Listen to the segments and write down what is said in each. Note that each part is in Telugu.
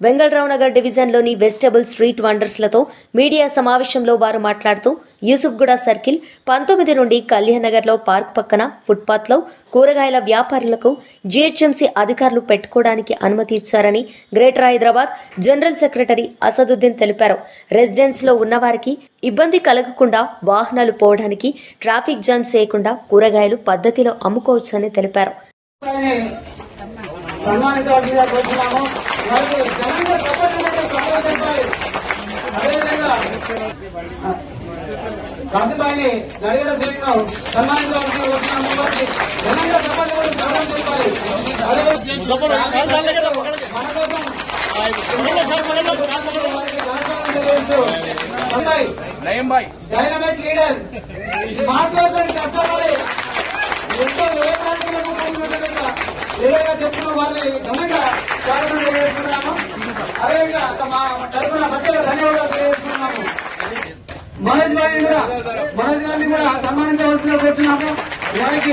వెంగళరావు నగర్ డివిజన్లోని వెజిటబుల్ స్ట్రీట్ వండర్స్లతో మీడియా సమావేశంలో వారు మాట్లాడుతూ యూసుఫ్గూడ సర్కిల్ పంతొమ్మిది నుండి కళ్యాణ్ నగర్లో పార్క్ పక్కన ఫుట్పాత్లో కూరగాయల వ్యాపారులకు జీహెచ్ఎంసీ అధికారులు పెట్టుకోవడానికి అనుమతి ఇచ్చారని greater Hyderabad general secretary Asaduddin తెలిపారు. రెసిడెన్స్లో ఉన్నవారికి ఇబ్బంది కలగకుండా వాహనాలు పోవడానికి ట్రాఫిక్ జామ్ చేయకుండా కూరగాయలు పద్ధతిలో అమ్ముకోవచ్చని తెలిపారు. సన్మానించవలసిందిగా కోరుతున్నాము వారికి ఘనంగా ప్రపంచంలో సపోర్ట్ చెప్పాలి అదేవిధంగా కాసిబాయిని నడిగల సేవను సన్మానించవలసిందిగా కోరుతున్నాము వారికి ఘనంగా కూడా చెప్పాలి మన కోసం డైనమైట్ లీడర్ స్మార్ట్ వర్క్ ఎంతో వ్యవసాయాలకు ఏదైనా చెప్తున్న వాళ్ళని ఘనంగా స్వాగతం తెలియజేస్తున్నాము. అదేవిధంగా మా తరఫున బట్టలు ధన్యవాదాలు తెలియజేస్తున్నాము. మనోజ్ గారిని కూడా మనోజ్ గారిని కూడా సన్మానించవలసిన కోరుతున్నాము వారికి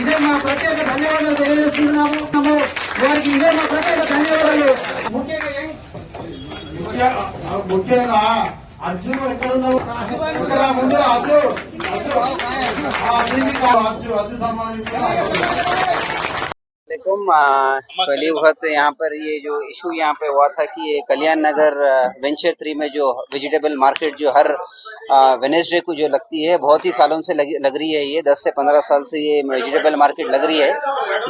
ఇదే మా ప్రత్యేక ధన్యవాదాలు తెలియజేస్తున్నాము. వారికి ఇదే మా ప్రత్యేక ధన్యవాదాలు. ముఖ్యంగా ముఖ్యంగా అర్జున్ ఎక్కడ ముందు అర్జు అర్జు ఆ, దీనికి అర్జు అర్జు वालेकुम। पहली वक्त यहाँ पर ये जो इशू यहाँ पे हुआ था कि ये कल्याण नगर वेंचर थ्री में जो वेजिटेबल मार्केट जो हर वेनेसडे को जो लगती है बहुत ही सालों से लग, लग रही है ये। 10 से 15 साल से ये वेजिटेबल मार्केट लग रही है।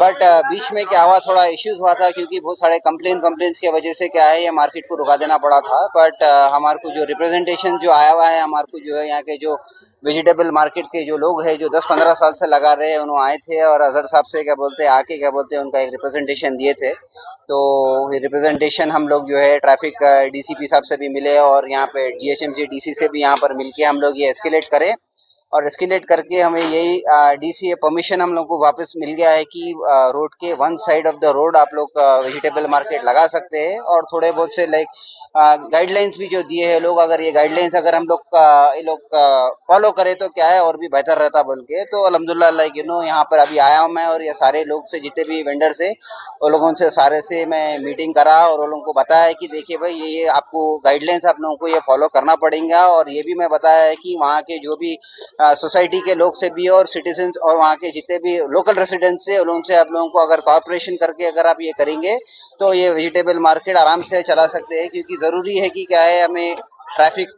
बट बीच में क्या हुआ थोड़ा इश्यूज़ हुआ था क्योंकि बहुत सारे कंप्लेन कंप्लेन की वजह से क्या है ये मार्केट को रुका देना पड़ा था। बट हमारे को जो रिप्रेजेंटेशन जो आया हुआ है हमारे को जो है यहाँ के जो वेजिटेबल मार्केट के जो लोग हैं, जो 10-15 साल से लगा रहे हैं, उन्होंने आए थे और अजहर साहब से क्या बोलते हैं, आके क्या बोलते हैं, उनका एक रिप्रेजेंटेशन दिए थे। तो ये रिप्रेजेंटेशन हम लोग जो है ट्रैफ़िक डीसीपी साहब से भी मिले और यहाँ पे डीएचएमसी डीसी से भी यहाँ पर मिलके हम लोग ये एस्केलेट करें। और एस्केलेट करके हमें यही डीसी परमिशन हम लोग को वापस मिल गया है कि रोड के one side of the road आप लोग वेजिटेबल मार्केट लगा सकते हैं। और थोड़े बहुत से लाइक गाइडलाइंस भी जो दिए हैं लोग, अगर ये गाइडलाइंस अगर हम लोग ये लोग फॉलो करें तो क्या है, और भी बेहतर रहता बोल के। तो अलहमदुल्ला लाइक यू नो यहाँ पर अभी आया हूँ मैं और ये सारे लोग से, जितने भी वेंडर्स है वो लोगों से सारे से मैं मीटिंग करा और वो लोगों को बताया कि देखिए भाई, ये ये आपको गाइडलाइंस आप लोगों को ये फॉलो करना पड़ेगा और ये भी मैं बताया है कि वहाँ के जो भी सोसाइटी के लोग से भी और सिटीजन और वहाँ के जितने भी लोकल रेसिडेंट्स है, उन लोगों से आप लोगों को अगर कॉपरेशन करके अगर आप ये करेंगे तो ये वेजिटेबल मार्केट आराम से चला सकते हैं, क्योंकि ज़रूरी है कि क्या है, हमें ट्रैफ़िक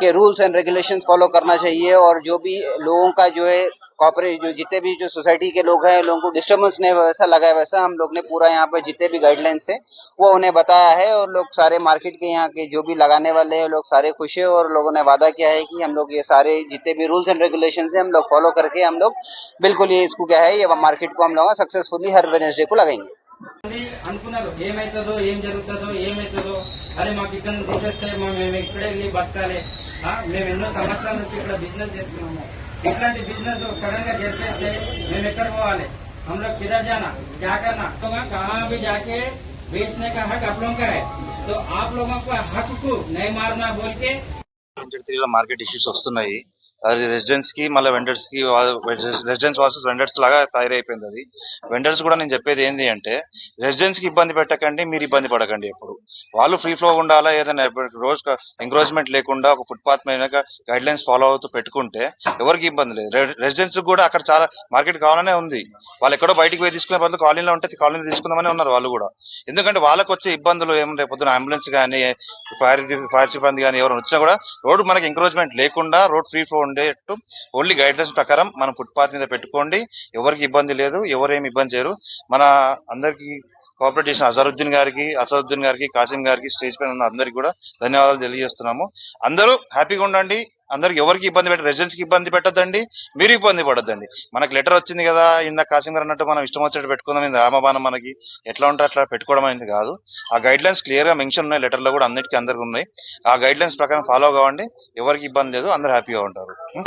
के रूल्स एंड रेगुलेशंस फॉलो करना चाहिए, और जो भी लोगों का जो है कॉपरेट जो जितने भी जो सोसाइटी के लोग हैं, लोगों को डिस्टर्बेंस नहीं वैसा लगा है, वैसा हम लोग ने पूरा यहाँ पे जितने भी गाइडलाइंस है, वो उन्हें बताया है, और लोग सारे मार्केट के यहाँ के जो भी लगाने वाले हैं, लोग सारे खुश है, और लोगों ने वादा किया है कि हम लोग ये सारे जितने भी रूल्स एंड रेगुलेशन है, हम लोग फॉलो करके हम लोग बिल्कुल ये इसको क्या है, ये मार्केट को हम लोग सक्सेसफुली हर वेनेसडे को लगाएँगे। అనుకున్నారు ఏమైతుందో ఏం జరుగుతుందో ఏమైతుందో అరే మాకు ఇక్కడ తీసేస్తే మా- మేము ఇక్కడే వెళ్ళి బతకాలి ఆ, మేము ఎన్నో సంవత్సరాల నుంచి ఇక్కడ బిజినెస్ చేస్తున్నాము ఇట్లాంటి బిజినెస్ సడన్ గా జరిపేస్తే మేము ఎక్కడ పోవాలి हम लोग किधर जाना क्या करना तो वहाँ कहाँ भी जाके बेचने का हक आप लोगों का है तो आप लोगों को हक को नहीं मारना बोल के త్రీలో మార్కెట్ ఇష్యూస్ వస్తున్నాయి అది రెసిడెన్స్కి మళ్ళీ వెండర్స్కి రెసిడెన్స్ వర్సెస్ వెండర్స్ లాగా తయారైపోయింది అది. వెండర్స్ కూడా నేను చెప్పేది ఏంటి అంటే రెసిడెన్స్కి ఇబ్బంది పెట్టకండి మీరు ఇబ్బంది పడకండి ఎప్పుడు. వాళ్ళు ఫ్రీ ఫ్లో ఉండాలా ఏదైనా రోజు ఎంక్రోచ్మెంట్ లేకుండా ఒక ఫుట్పాత్ మీద గైడ్ లైన్స్ ఫాలో అవుతూ పెట్టుకుంటే ఎవరికి ఇబ్బంది లేదు. రెసిడెన్స్ కూడా అక్కడ చాలా మార్కెట్ కావాలనే ఉంది. వాళ్ళు ఎక్కడో బయటికి పోయి తీసుకునే బదులు కాలనీలో ఉంటే కాలనీ తీసుకుందామని ఉన్నారు వాళ్ళు కూడా. ఎందుకంటే వాళ్ళకి వచ్చే ఇబ్బందులు ఏం పొద్దున అంబులెన్స్ కానీ ఫైర్ ఫైర్ సిబ్బంది కానీ ఎవరైనా వచ్చినా కూడా రోడ్డు మనకి ఎంకరేజ్మెంట్ లేకుండా రోడ్ ఫ్రీ ఫ్లో ఉండేట్టు. ఓన్లీ గైడ్లైన్స్ ప్రకారం మనం ఫుట్పాత్ మీద పెట్టుకోండి. ఎవరికి ఇబ్బంది లేదు ఎవరేమి ఇబ్బంది చేయరు. మన అందరికి కోఆపరేట్ చేసిన అజరుద్దీన్ గారికి అసదుద్దీన్ గారికి కాసిం గారికి స్టేజ్ పైన ఉన్న అందరికి కూడా ధన్యవాదాలు తెలియజేస్తున్నాము. అందరూ హ్యాపీగా ఉండండి. అందరికి ఎవరికి ఇబ్బంది పెట్ట రెసిడెన్స్కి ఇబ్బంది పెట్టద్దండి మీరు ఇబ్బంది పడద్దండి. మనకి లెటర్ వచ్చింది కదా ఇందా కాసిం గారు అన్నట్టు మనం ఇష్టం వచ్చినట్టు పెట్టుకుందాం ఇది రామబాణం మనకి. ఎట్లా ఉంటే అట్లా పెట్టుకోవడం అనేది కాదు. ఆ గైడ్ లైన్స్ క్లియర్గా మెన్షన్ ఉన్నాయి లెటర్లో కూడా అన్నిటికీ అందరికి ఉన్నాయి. ఆ గైడ్ లైన్స్ ప్రకారం ఫాలో కావండి ఎవరికి ఇబ్బంది లేదు అందరు హ్యాపీగా ఉంటారు. Hmm?